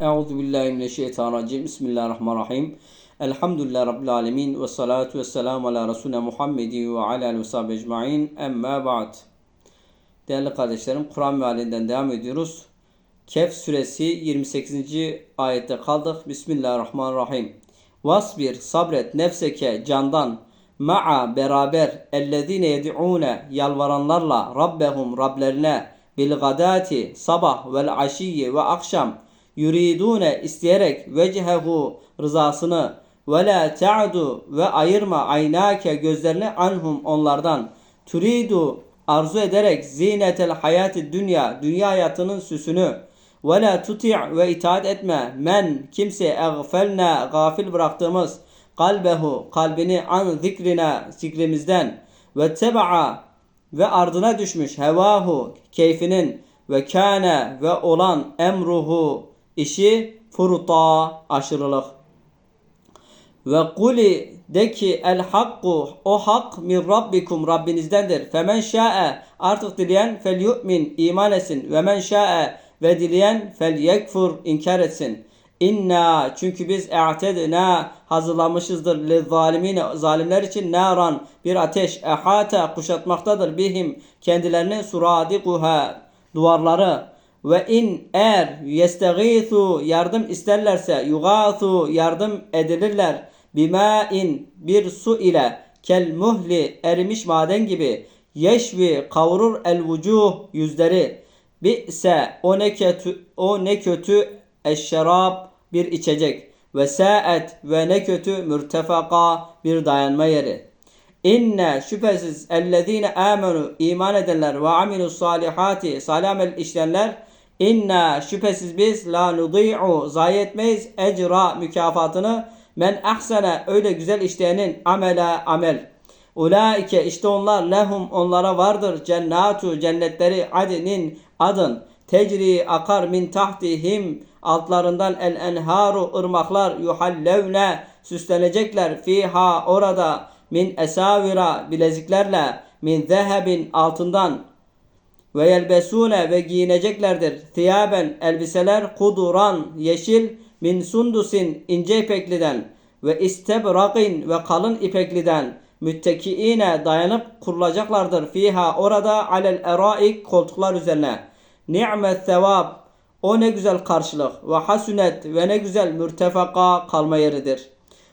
Euzu billahi mineşşeytanirracim. Bismillahirrahmanirrahim. Elhamdülillahi rabbil alamin ve salatu vesselamu ala resulina Muhammedi ve ala ve sahbihi ecmaîn. Emma ba'd. Değerli kardeşlerim, Kur'an mealinden devam ediyoruz. Kehf suresi 28. ayette kaldık. Bismillahirrahmanirrahim. Vasbir sabret nefseke candan ma'a beraber ellezine yed'une yalvaranlarla rabbehum rablerine bil sabah vel aşiyyi ve akşam yuridune isteyerek vecehehu rızasını ve la ta'du ve ayırma aynake gözlerini anhum onlardan. Turidu arzu ederek zinetel hayati dünya dünya hayatının süsünü ve la tuti' ve itaat etme. Men kimse eğfelna gafil bıraktığımız kalbehu kalbini an zikrina zikrimizden. Ve teba'a ve ardına düşmüş hevahu keyfinin ve kâne ve olan emruhu işi furuta aşırılık. Ve kuli de ki el hakku o hak min rabbikum Rabbinizdendir. Femen şa'e artık dileyen fel yu'min iman etsin. Ve men şa'e ve dileyen fel yekfur inkar etsin. İnna çünkü biz e'tedna hazırlamışızdır li zalimine zalimler için naran bir ateş ehata kuşatmaktadır bihim kendilerini suradikuha duvarları ve in eğer yestegisu yardım isterlerse yugathu yardım edilirler. Bima in bir su ile kel muhli erimiş maden gibi. Yeşvi kavurur el vucuh yüzleri. Bi'se o ne kötü o ne kötü eşşerab bir içecek. Ve saet ve ne kötü mürtefaka bir dayanma yeri. İnne şüphesiz ellezine amenu iman edenler ve amilus salihati salih amel işleyenler İnna şüphesiz biz la nudi'u zayi etmeyiz ecra mükafatını. Men ahsene öyle güzel işleyenin amele amel. Ulaike işte onlar lehum onlara vardır. Cennatu cennetleri adinin adın. Tecri akar min tahtihim. Altlarından el enharu ırmaklar yuhallevne süslenecekler. Fiha orada min esavira bileziklerle min zehebin altından ve yelbesune ve giyineceklerdir. Thiyaben elbiseler kuduran yeşil min sundusin ince ipekliden ve istebrakin ve kalın ipekliden müttekiine dayanıp kurulacaklardır. Fiha orada alel eraik koltuklar üzerine. Ni'met sevab o ne güzel karşılık ve hasunet ve ne güzel mürtefaka kalma yeridir.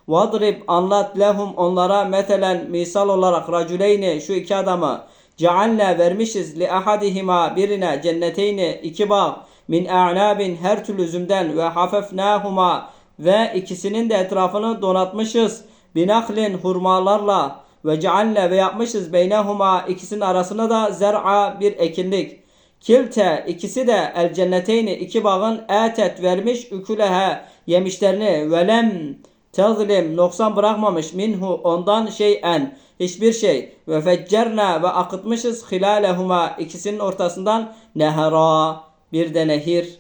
Vadrib anlat lehum onlara metelen misal olarak raculeyni şu iki adamı cealne vermişiz li ahadihima birine cenneteyni iki bağ min a'nabin her türlü üzümden ve hafefnahuma ve ikisinin de etrafını donatmışız. Binaklin hurmalarla ve cealne ve yapmışız beynehuma ikisinin arasına da zer'a bir ekinlik. Kilte ikisi de el cenneteyni iki bağın etet vermiş ükulehe yemişlerini. Velem tezlim noksan bırakmamış minhu ondan şeyen hiçbir şey. Ve feccerna ve akıtmışız hilalehuma ikisinin ortasından nehra bir de nehir.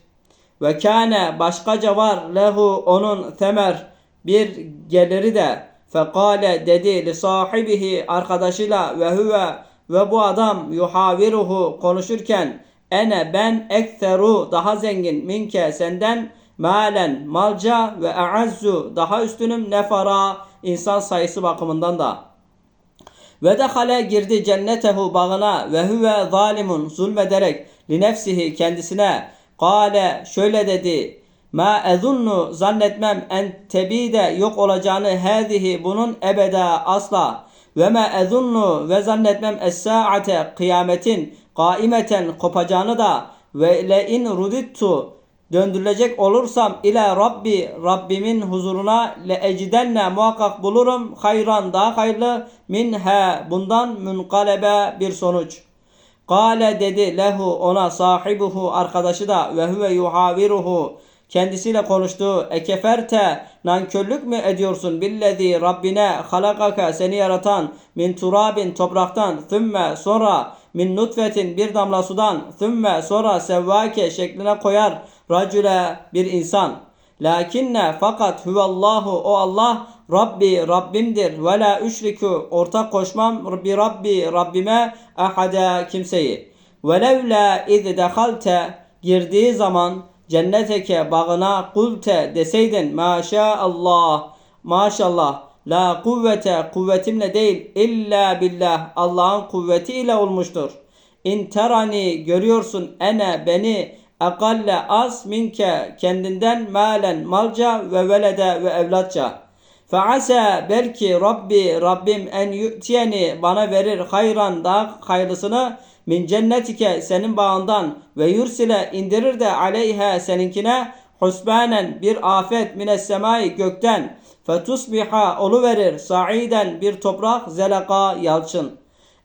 Ve kâne başkaca var lehu onun temer bir geliri de. Fekale dedi li sahibihi arkadaşıyla ve huve ve bu adam yuhaviruhu konuşurken ene ben ekseru daha zengin minke senden malen malca ve e'azzu daha üstünüm nefara insan sayısı bakımından da. Ve dehale girdi cennetehu bağına ve huve zalimun zulmederek li nefsihi kendisine. Kale şöyle dedi ma ezunnu zannetmem en tebide yok olacağını hadihi bunun ebeda asla. Ve ma ezunnu ve zannetmem es-saate kıyametin kaimeten kopacağını da. Ve le in rudittu döndürülecek olursam ile Rabbi Rabbimin huzuruna le ecidenne muhakkak bulurum hayran daha hayırlı minhe bundan münkalebe bir sonuç. Kale dedi lehu ona sahibuhu arkadaşı da ve huve yuhaviruhu kendisiyle konuştu. Ekeferte nankörlük mü ediyorsun billezi Rabbine halakaka seni yaratan min turabin topraktan thümme sonra min nutfetin bir damla sudan thümme sonra sevvake şekline koyar racüle bir insan. Lakinne fakat huvallahu o Allah Rabbi Rabbimdir ve la üşriku ortak koşmam bi Rabbi Rabbime ahada kimseyi. Velevla iz dehalte girdiği zaman cenneteke bağına kulte deseydin maşallah maşallah la kuvvete kuvvetimle değil illa billah Allah'ın kuvvetiyle olmuştur. İn terani görüyorsun ene beni akalle az minke kendinden malen malca ve velede ve evlatça. Fease belki Rabbi Rabbim en yu'tiyeni bana verir hayran daha hayırlısını min cennetike senin bağından ve yursile indirir de aleyhe seninkine husbanen bir afet mines semai gökten fetusbiha oluverir sa'iden bir toprak zelaka yalçın.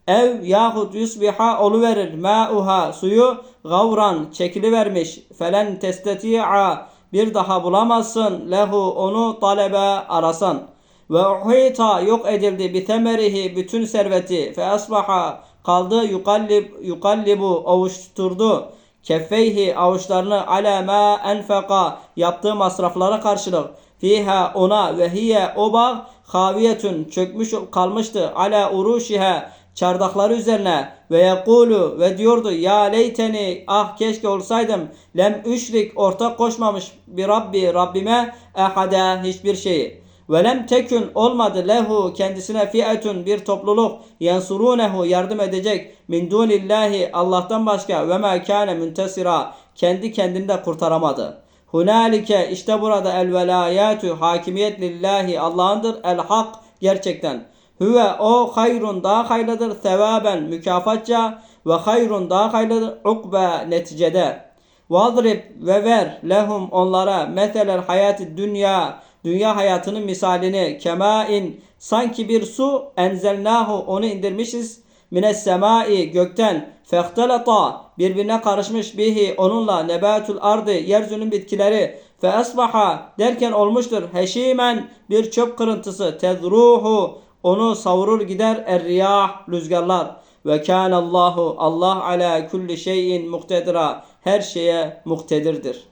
Ev yahut yusbiha oluverir. Ma'uha suyu gavran çekilivermiş. Felen testeti'a bir daha bulamazsın. Lehu onu talebe arasan. Ve uhita yok edildi. Bitemerihi bütün serveti. Fe asbaha kaldı yukallib yukallibu ovuşturdu. Keffeyhi avuçlarını ala ma enfeka yaptığı masraflara karşılık. Fiha ona ve hiye o bağ haviyetün çökmüş kalmıştı. Ala uruşiha çardakları üzerine ve yekulu ve diyordu ya leyteni ah keşke olsaydım lem üşrik ortak koşmamış bir Rabbi Rabbime ehada hiçbir şeyi. Ve lem tekün olmadı lehu kendisine fiyetun bir topluluk yansurunehu yardım edecek min dunillahi Allah'tan başka ve ma müntesira kendi kendinde kurtaramadı. Hunalike işte burada el velayatu hakimiyet lillahi Allah'ındır el hak gerçekten. Hüve o hayrun daha hayırlıdır. Sevaben mükafatça ve hayrun daha hayırlıdır. Ukbe neticede. Vadrib ve ver lehum onlara meselel hayatı dünya dünya hayatının misalini. Kemain sanki bir su enzelnahu onu indirmişiz. Mines semai gökten. Fehtelata birbirine karışmış bihi onunla nebatul ardı yeryüzünün bitkileri. Fe asbaha derken olmuştur. Heşimen bir çöp kırıntısı. Tezruhu onu savurur gider er riyah rüzgarlar ve kânallahu Allah ala kulli şeyin muktedira her şeye muktedirdir.